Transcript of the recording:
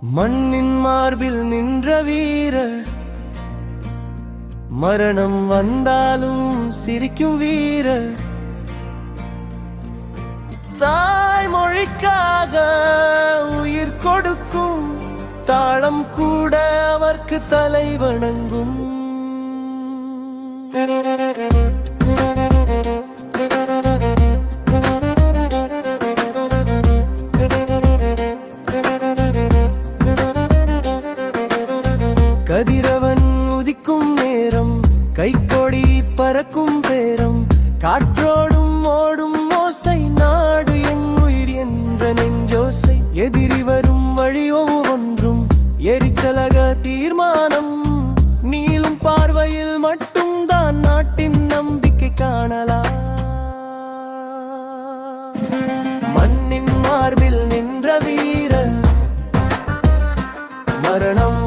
மண்ணின் மார்பில் நின்ற வீர மரணம் வந்தாலும் சிரிக்கும் வீரர். தாய்மொழிக்காக உயிர் கொடுக்கும் தாளம் கூட அவர்க்கு தலை வணங்கும். கதிரவன் உதிக்கும் நேரம் கைக்கொடி பறக்கும் பேரம் காற்றோடும் ஓடும் ஓசை நாடு என் உயிர் என்ற நெஞ்சோசை. எதிரி வரும் வழி ஒவ்வொன்றும் எரிச்சலக தீர்மானம். நீளும் பார்வையில் மட்டும்தான் நாட்டின் நம்பிக்கை காணலாம். மண்ணின் மார்பில் நின்ற வீரன் மரணம்